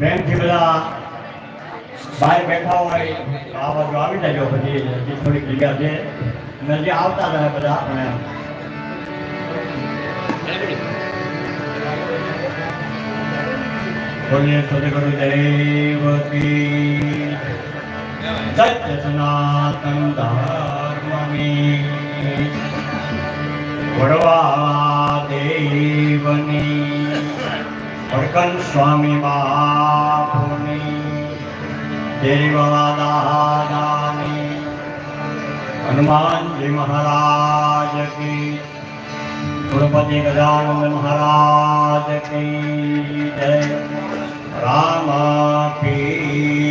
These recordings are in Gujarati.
પ્રેમથી બધા બહાર બેઠા હોય, આ બાજુ આવી જજો પછી થોડીક જગ્યા છે. અને આવતા રહે બધા. આપણે સનાતન ધર્મની દેવની વડકન સ્વામી મહાપુની દેવવાદાની હનુમાનજી મહારાજ કી ગુણપતિ ગજાનંદ મહારાજ કી જય રામા પીરની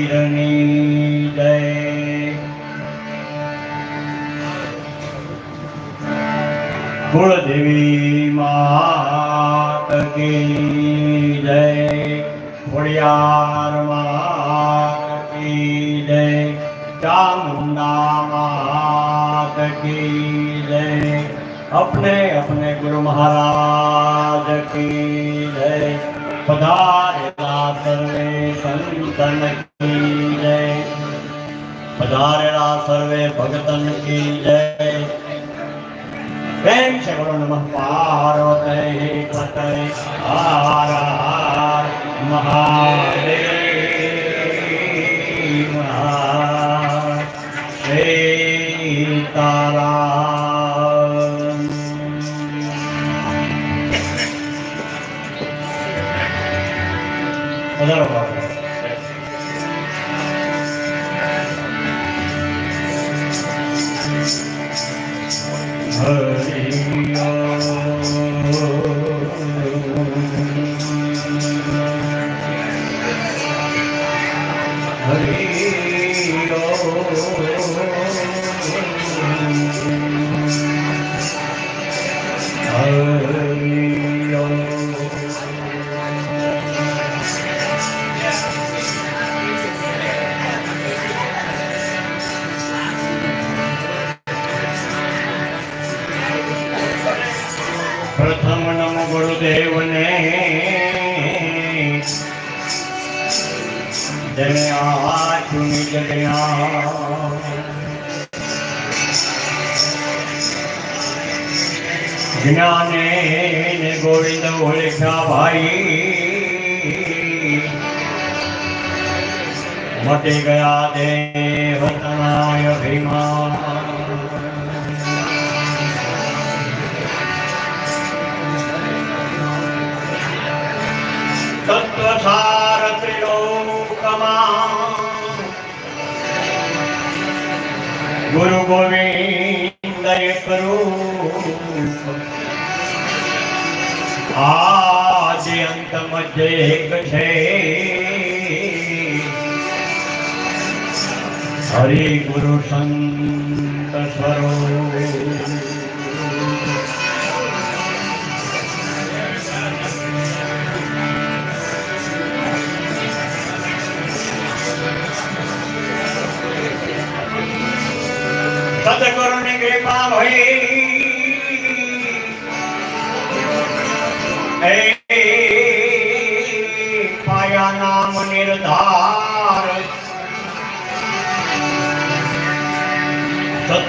કુળદેવી માત કી જય, ખોડિયાર માત કી જય, ચામુંડા માત કી જય, અપને અપને ગુરુ મહારાજ કી જય પધારેલા સર્વે સંતન કી જય, પધારેલા સર્વે ભગતન કી જય प्रेम से बोलो नमः पार्वती पतये हर हर महादेव ભાઈ. મટી ગયા દેવ તનાય ભીમા તત્વસાર ત્રિલોકમાં ગુરુ ગોવિંદ કરું આજ મધ્ય એક છે હરિ ગુરુ સંત સ્વરૂપ સદગુરુની કૃપા ભઈ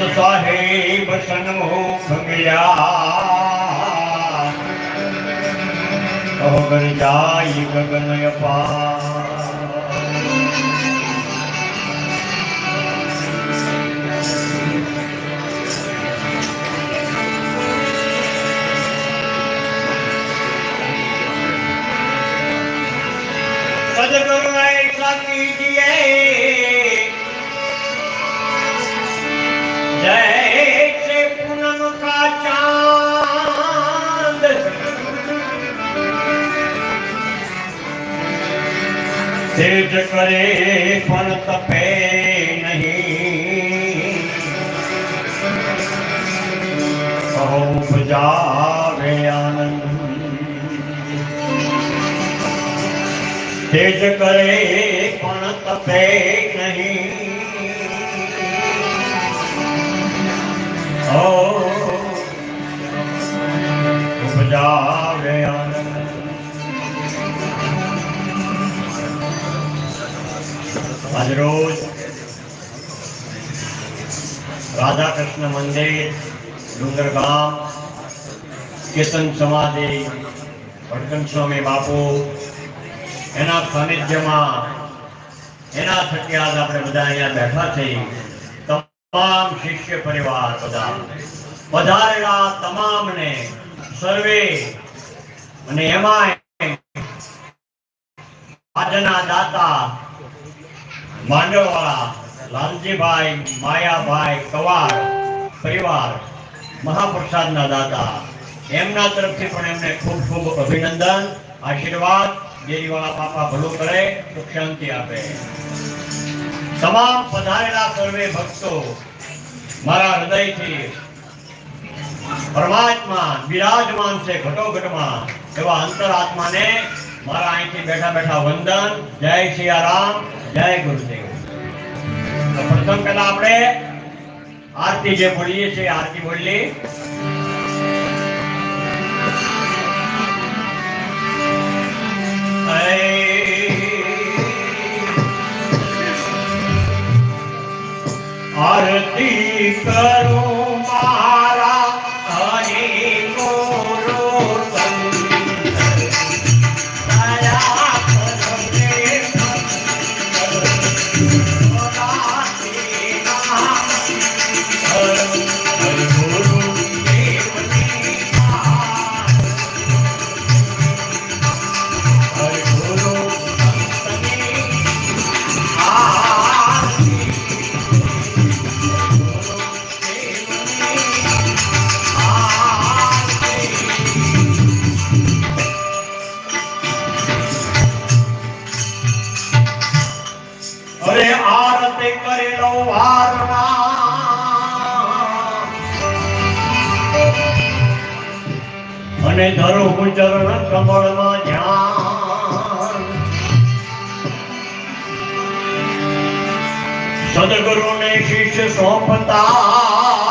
संत साहेब सनमोख मिलिया गगन जाई गगन अपार सदगुरु साखी जी સેજ કરે પણ તપે નહીં કહો ઉપજાવે આનંદ તેજ કરે પણ તપે નહીં ઉપજાવે આજ રોજ રાધા કૃષ્ણ મંદિર ડુંગર ગામ કેતન સમાધિ ભટકન સ્વામી બાપુ, એના સાનિધ્યમાં, એના થકી આજ આપણે બધા અહીંયા બેઠા છીએ. તમામ શિષ્ય પરિવાર બધા પધારેલા તમામને સર્વે અને એમાં આજના દાતા માંડવવાળા લાલજીભાઈ માયાભાઈ કવાર પરિવાર મહાપ્રસાદના દાતા, એમના તરફથી પણ એમને ખૂબ ખૂબ અભિનંદન, આશીર્વાદ ડેરીવાળા પાપા ભલું કરે, સુખ શાંતિ આપે. તમામ પધારેલા સર્વે ભક્તો મારા હૃદયથી પરમાત્મા બિરાજમાન છે ઘટોઘટમાં એવા અંતરાત્માને મારા અહીંથી બેઠા બેઠા વંદન, જય સિયારામ જય ગુરુદેવ. તો પ્રથમ પહેલા આપણે આરતી જે બોલીએ છીએ, આરતી બોલીએ. આરતી કરું. સદગુરુને શિષ્ય સોંપતા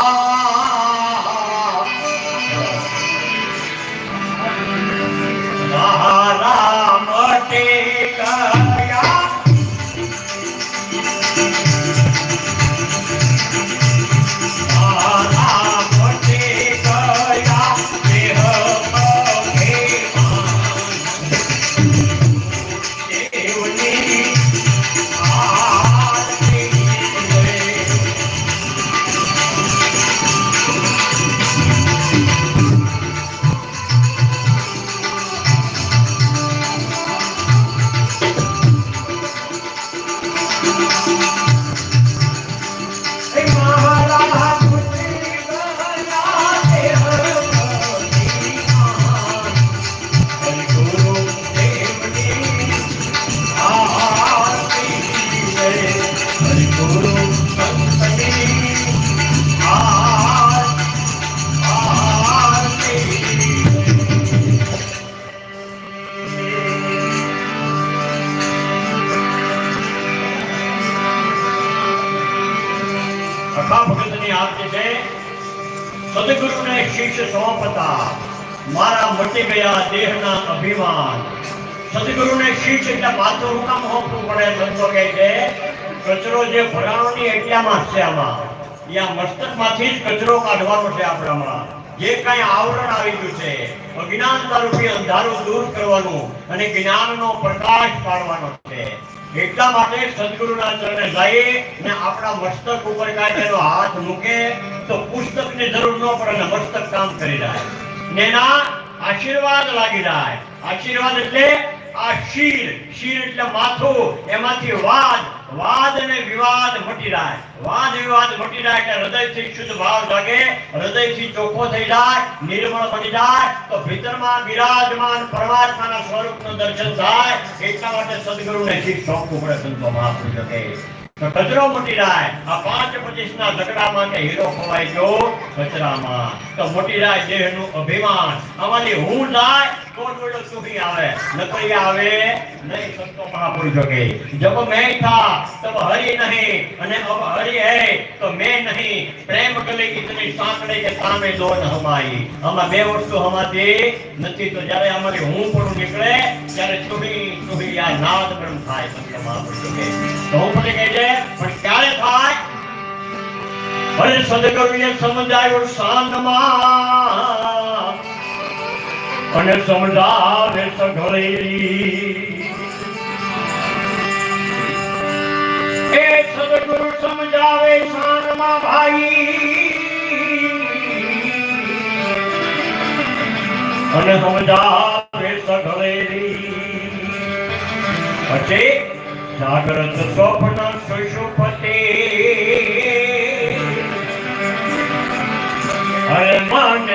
સદગુરુને શિષ્ય એટલે પાછો હુકામ હોપવું પડે સંતો કહે છે. કચરો જે ભરાણો ની એટલામાં છે આમાં. ત્યાં મસ્તકમાંથી જ કચરો કાઢવાનો છે આપણામાં. જે કાંઈ આવરણ આવી ગયું છે અજ્ઞાનતા રૂપી અંધારું દૂર કરવાનું અને જ્ઞાનનો પ્રકાશ પાડવાનો છે. એટલા માટે સદગુરુના ચરણે જઈએ ને આપણા મસ્તક ઉપર કાંઈ હાથ મૂકે તો પુસ્તકની જરૂર ન પડે ને મસ્તક કામ કરી જાય. ને આશીર્વાદ લાગી જાય. આશીર્વાદ એટલે આ શીર શીર એટલે માથું, એમાંથી વાદ વાદ અને વિવાદ મટી જાય. વાદ, વિવાદ મટી જાય એટલે હૃદયથી શુદ્ધ ભાવ જાગે, હૃદયથી ચોખ્ખો થઈ જાય, નિર્મળ બની જાય, તો ભીતરમાં બિરાજમાન પરમાત્માના સ્વરૂપનું દર્શન થાય, એટલા માટે સદગુરુને શીખ સોંપવું પડે સંતો મહાપુરુષો કચરો મોટી રાય. આ પાંચ પચીસ ના ઝઘડામાં કે હીરો ખોવાઈ ગયો કચરામાં. તો મોટી રાય દેહનું અભિમાન. આમાંથી હું જાય તો જોડો સુખી આવે? નકરી આવે, નહીં સંતો મહાપુરુષો કે જબ મેં થા, તબ હરી નહીં. અને અબ હરી હે, તો મેં નહીં. પ્રેમ ગલે ઇતની સાંકળે કે સામે દો ન હમાઈ. આમાં બે વસ્તુ હમાતી નથી. તો જ્યારે અમારી હું પણ નીકળે, ત્યારે છોડી ચુહી આ નાદ બ્રહ્મ થાય સંતો મહાપુરુષો કે તો હું પણ કહે છે પણ ક્યારે થાય અરે સદગુરુએ સમજાયો શાંતમાં અને સમજાવે સઘળેરી એ સદગુરુ સમજાવે શાનમાં ભાઈ અને સમજાવે સઘળેરી પછી જાગ્રત સ્વપ્ન સુષુપ્તિ અરે મન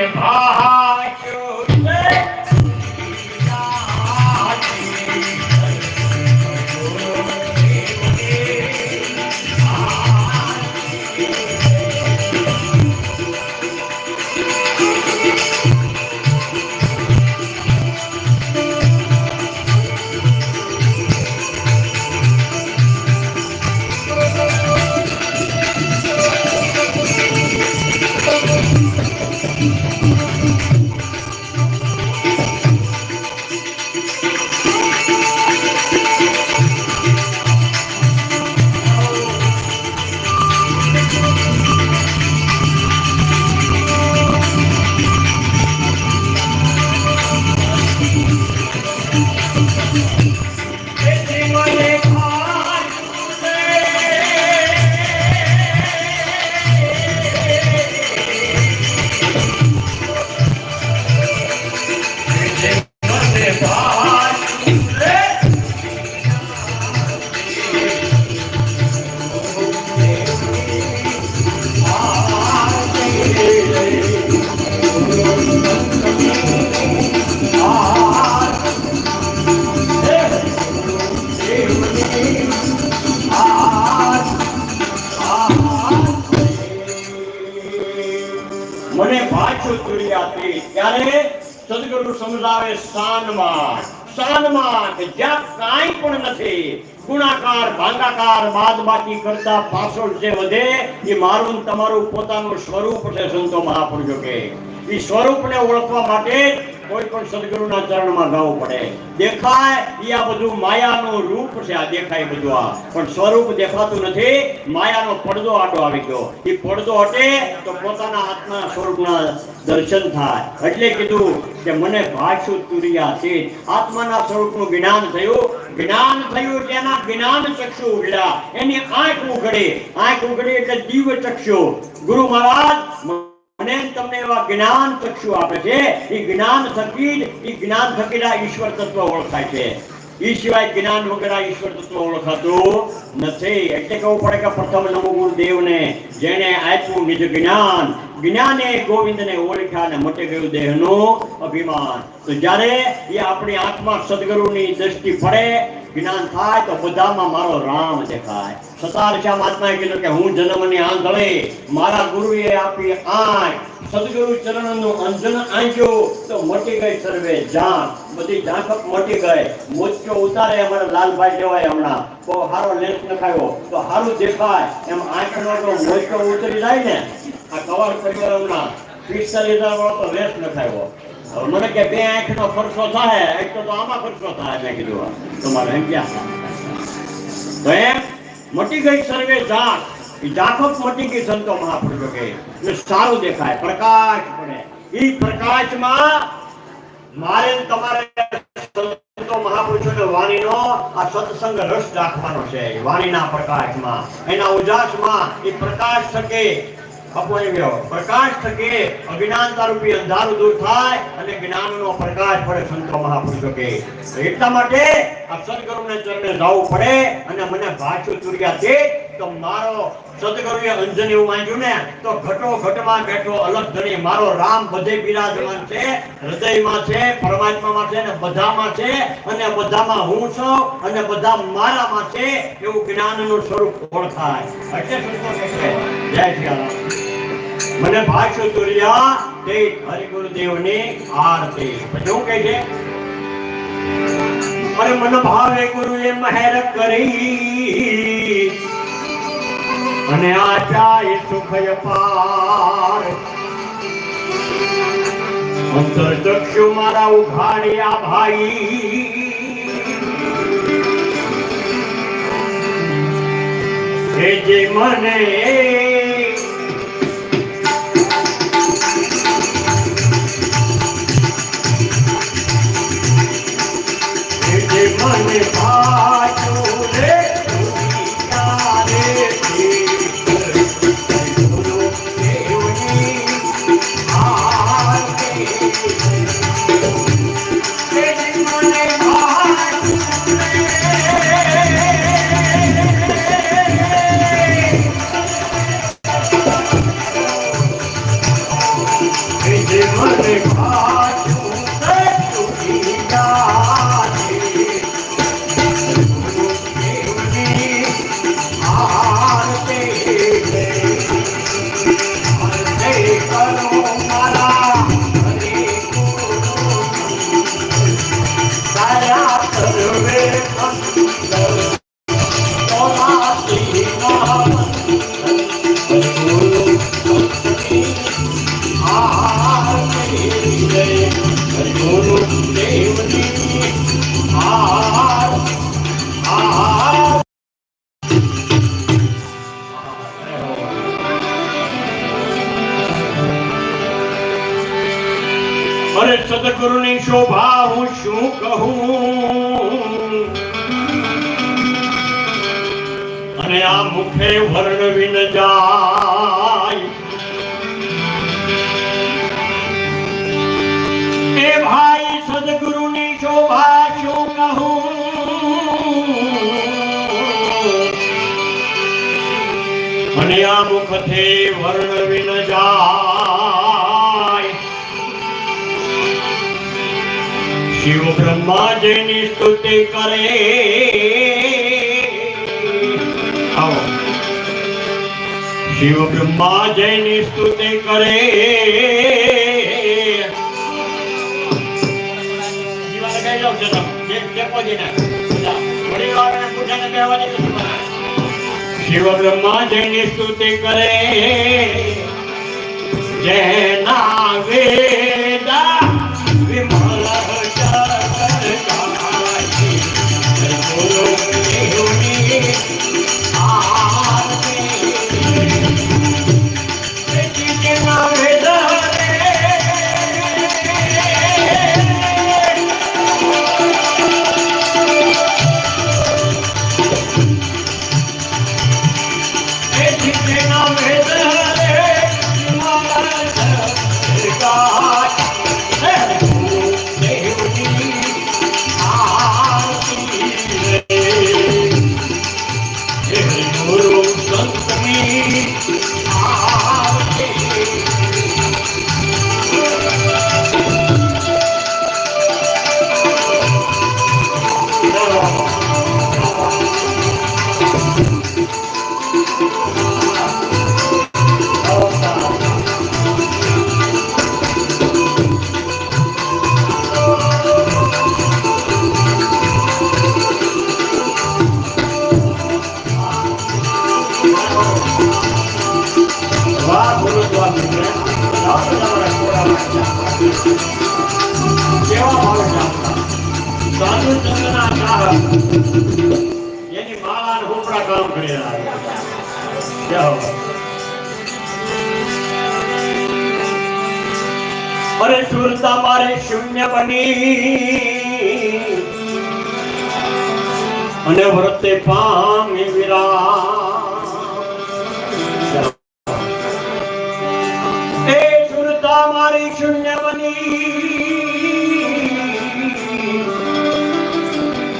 જ્યાં કાંઈ પણ નથી. ગુણાકાર, ભાગાકાર, બાદબાકી કરતા પાછળ જે વધે, એ મારું તમારું પોતાનું સ્વરૂપ છે, સંતો મહાપુરુષો કે. એ સ્વરૂપને ઓળખવા માટે કોઈ પણ સદગુરુના ચરણમાં ગાવું પડે દેખાય એ આ બધું માયાનું રૂપ છે, આ દેખાય બધું આ. પણ સ્વરૂપ દેખાતું નથી, માયાનો પડદો આડો આવી ગયો. એ પડદો હટે તો પોતાના આત્મા સ્વરૂપના દર્શન થાય. એટલે કીધું કે મને ભાષુ તુરિયા છે આત્માના સ્વરૂપનું જ્ઞાન થયું. જ્ઞાન થયું તેના જ્ઞાન ચક્ષુ ઉઘડ્યા એની આંખ ઉઘડી. આંખ ઉઘડી એટલે દિવ્ય ચક્ષુ. ગુરુ મહારાજ મને તમને એવા જ્ઞાન ચક્ષુ આપે છે. એ જ્ઞાન થકી જ એ જ્ઞાન થકી ઈશ્વર તત્વ ઓળખાય છે. એ સિવાય જ્ઞાન વગર ઈશ્વર તત્વ ઓળખાતું નથી. એટલે કહું પડે કે પ્રથમ નમો ગુરુદેવને, જેણે આપ્યું નિજ જ્ઞાન. જ્ઞાને ગોવિંદને ઓળખ્યા અને મટી ગયું દેહનું અભિમાન. તો જ્યારે એ આપણી આંખમાં સદગુરુની દ્રષ્ટિ પડે, જ્ઞાન થાય તો બધામાં મારો રામ દેખાય. સતાર શ્યામ આત્માએ કીધું કે હું જન્મની આંધળી મારા ગુરુએ આપી આંખ. સદગુરુ ચરણનું અંજન આંક્યું, તો મટી ગઈ સર્વે જાન બધી ઝાંખપ મટી ગઈ. મોચો ઉતારે અમારા લાલભાઈ કહેવાય હમણાં. બહુ હારો લેસ નખાયો તો હારું દેખાય. એમ આંખનો તો મોચો ઉતરી જાય ને, આ કવર પરિવાર હમણાં. પિસ્તાલીસ હજાર વાળો તો લેસ નખાયો હવે મને કે બે આંખનો ખર્ચો થાય, એક તો આમાં ખર્ચો થાય, મેં કીધું. તમારે એમ ક્યાં? તો એમ મટી ગઈ સર્વે જાત. જાખક મટી ગઈ સંતો મહાપુરુષો કે. સારું દેખાય, પ્રકાશ પડે. એ પ્રકાશમાં મારે તમારે સંતો મહાપુરુષોને વાણીનો આ સત્સંગ રસ રાખવાનો છે. વાણીના પ્રકાશમાં, એના ઉજાસમાં એ પ્રકાશ થકે અપોય ગયો પ્રકાશ થકે અજ્ઞાનતા રૂપી અંધારું દૂર થાય અને જ્ઞાનનો પ્રકાશ પડે સંતો મહાપુરુષો કે. એટલા માટે આ સદગુરુને ચરણે જવું પડે અને મને ભાષ્ય તુર્યા તે તો મારો સદગુરુએ અંજન એવું માંગ્યું ને, તો ઘટો ઘટમાં બેઠો અલગ ધણી. મારો રામ બધે બિરાજમાન છે, હૃદયમાં છે, પરમાત્મામાં છે, અને બધામાં છે, અને બધામાં હું છું, અને બધા મારામાં છે, એવું જ્ઞાનનું સ્વરૂપ ઓળખાય એટલે સંતોષ જય શ્રી મને ભાષ્ય તુર્યા તે હરિગુરુદેવની આરતી. પછી કહે છે, અરે મન ભાવે ગુરુએ મહેર કરી અને આચાય સુખય પાર. અંતર ચક્ષુ મારા ઉઘાડ્યા ભાઈ. એ જે મને મને પાછું સદગુરુની શોભા હું શું કહું? અને આ મુખે વર્ણવી ન જાય એ ભાઈ સદગુરુની શોભા શું કહું? અને આ મુખથી વર્ણવી જાય શિવ બ્રહ્માજીની સ્તુતિ કરે આવો શિવ બ્રહ્માજીની સ્તુતિ કરે જીવાને કહી દઉં છું તમે. જે- જે પહોંચીને.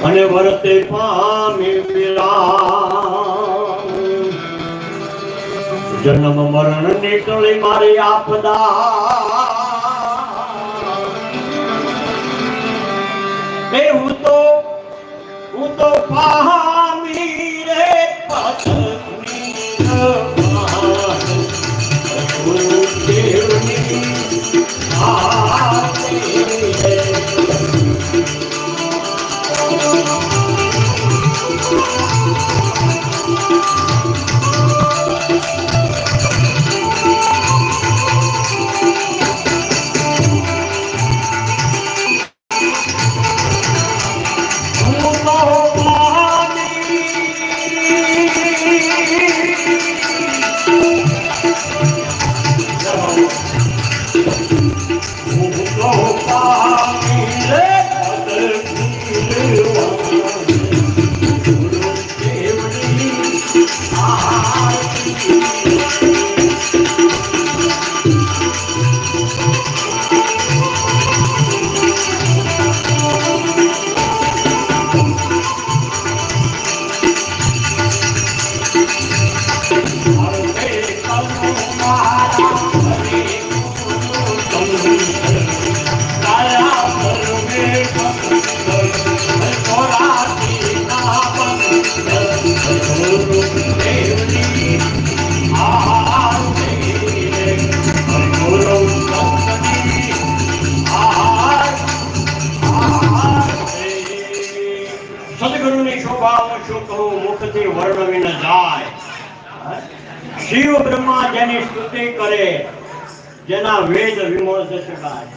અને વરતે પામી વિરામ. જન્મ મરણ નીકળી મારી આપદા. એ હું તો હું તો પામી રે પથની શોભા હું શું કહું મુખથી વર્ણવી ન જાય. શિવ બ્રહ્મા જેની સ્તુતિ કરે જેના વેદ વિમોળ શકાય.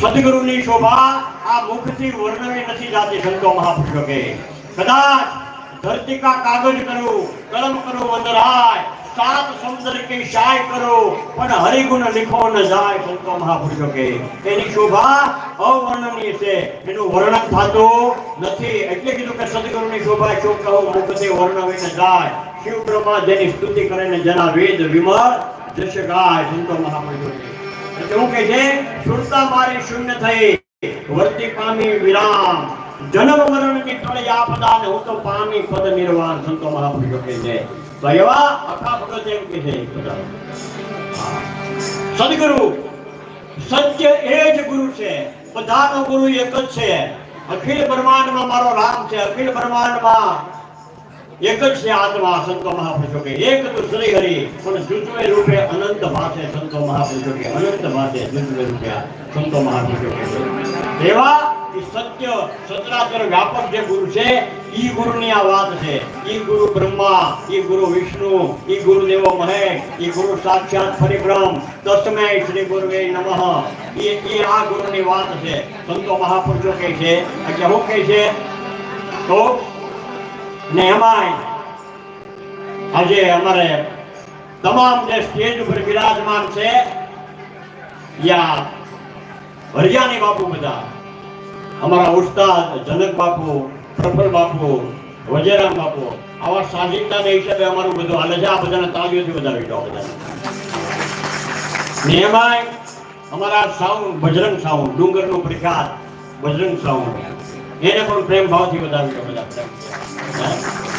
સદગુરુની શોભા આ મુખથી વર્ણવી નથી જાતી સંતો મહાપુરુષો કદાચ ધરતી કા કાગજ કરો, કલમ કરું, વંદરાય, સાત સમુદ્ર કે શાય કરો, પણ હરિગુણ લીખો ન જાય સંતો મહાપુરુષો કે એની શોભા અવર્ણનીય છે. એનું વર્ણન થતું નથી. એટલે કીધું કે સદગુરુની શોભા શું કહો મુખથી વર્ણવી ન જાય. શિવ બ્રહ્મા જેની સ્તુતિ કરે ને જેના વેદ વિમળ જશ ગાય સંતો મહાપુરુષો કે છે સુરતા મારી શૂન્ય થઈ, વર્તી પામી વિરામ. જન્મ મરણની ટળે આપદા ને હું તો પામી પદ નિર્વાણ. સંતો મહાપુરુષો કહે છે, તો એવા અખા ભગત એમ કે છે સદગુરુ, સત્ય એ જ ગુરુ છે, બધાનો ગુરુ એક જ છે. અખિલ બ્રહ્માંડમાં મારો રામ છે, અખિલ બ્રહ્માંડમાં એક જ છે આત્મા સંતો મહાપુરુષો કે એક તો શ્રી હરિ, પણ જુજવે રૂપે અનંત ભાષે સંતો મહાપુરુષો કે અનંત ભાષે જુજવે રૂપે સંતો મહાપુરુષો કે એવા સત્ય સચરાચર વ્યાપક જે ગુરુ છે, ઈ ગુરુની આ વાત છે. ઈ ગુરુ બ્રહ્મા, ઈ ગુરુ વિષ્ણુ, ઈ ગુરુ દેવો મહેશ ઈ ગુરુ સાક્ષાત પરિબ્રહ્મ તસ્મે શ્રી ગુરુવે નમઃ. એ એ આ ગુરુની વાત છે. સંતો મહાપુરુષો કહે છે એટલે હું કહે છે? તો ને એમાંય આજે અમારે તમામ જે સ્ટેજ ઉપર બિરાજમાન છે યા હરિયાણી બાપુ બધા અમારા ઉસ્તાદ જનક બાપુ પ્રફુલ બાપુ વજેરામ બાપુ આવા સાજિકતાના હિસાબે અમારું બધું હાલે છે આ બધાને તાળીઓથી વધાવી દો બધાને ને એમાંય અમારા સાઉન્ડ બજરંગ સાઉન્ડ ડુંગરનું પ્રખ્યાત બજરંગ સાઉન્ડ એને પણ પ્રેમ ભાવથી વધારજો બધા.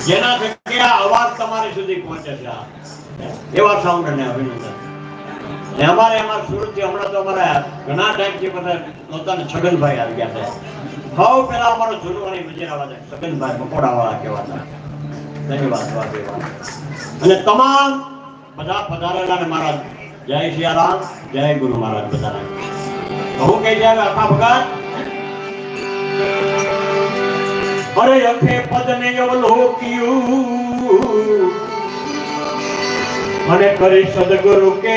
જેના થકી અવાજ તમારી સુધી પહોંચે છે એવા સાઉન્ડને અભિનંદન. ને અમારે એમાં સુરતથી હમણાં તો અમારા ઘણા ટાઈમથી બધા પોતાના છગનભાઈ આવી ગયા છે સૌ પેલા અમારો જુનવાણી બજેરા વાળા છગનભાઈ મકોડાવાળા કહેવાતા. ધન્યવાદ વાહ અને તમામ બધા પધારેલા મારા જય સિયારામ જય ગુરુ મહારાજ બધા હું કહી જાય આખા ભગત અરે અખે પદ ને અવલોક્યું. અને કરી સદગુરુ કે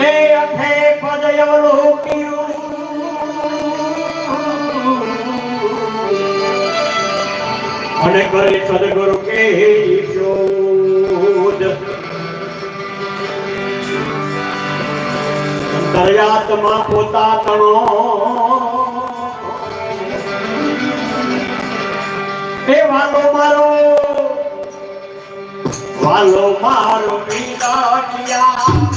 હે અખે પદ અવલોક્યું. અને કરે સદગુરુ કે અંતર્યાત્મા પોતા તણો. એ વાલો મારો વાલો મારો વિરાટિયા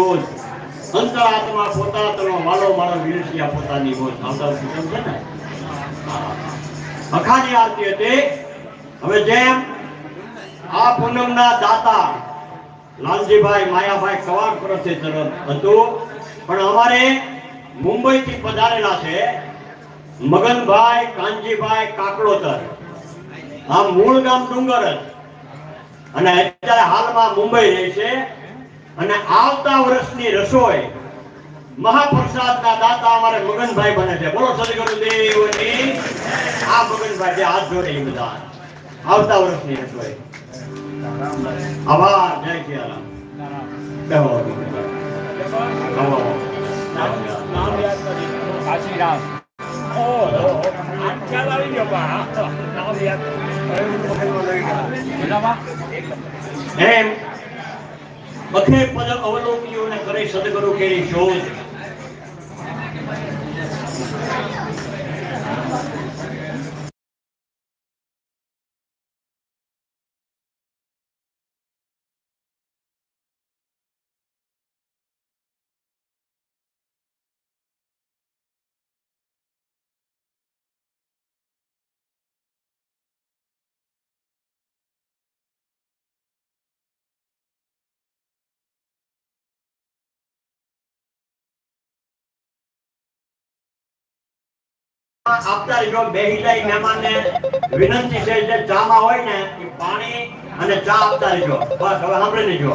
શોધ અંતરાત્મા પોતાતનો વાલો મારો વીરસિયા પોતાની ગોત આવતા સિસ્ટમ છે ને? અખાની આરતી હતી. હવે જેમ આ પૂનમના દાતા લાલજીભાઈ માયાભાઈ કવાડ પરથી હતું. પણ અમારે મુંબઈથી પધારેલા છે મગનભાઈ કાનજીભાઈ કાકડોતર. આ મૂળ ગામ ડુંગર જ. અને અત્યારે હાલમાં મુંબઈ રહે છે. અને આવતા વર્ષની રસોઈ મહાપ્રસાદના દાતા અમારે મગનભાઈ બને છે. બોલો સદગુરુ દેવની. આ મગનભાઈ જે હાથ જોડે એ બધા. આવતા વર્ષની રસોઈ. આભાર. જય સિયારામ. કાશીરામ ઓહો ખ્યાલ આવી ગયો નામ યાદ એમ બખે પદ અવલોકીઓને કરે સદગુરુ કેરી શોધ. આપતા રહેજો બેહી જાય મહેમાનને વિનંતી છે, જે ચામાં હોય ને, એ પાણી અને ચા આપતા રહેજો બસ, હવે સાંભળી લેજો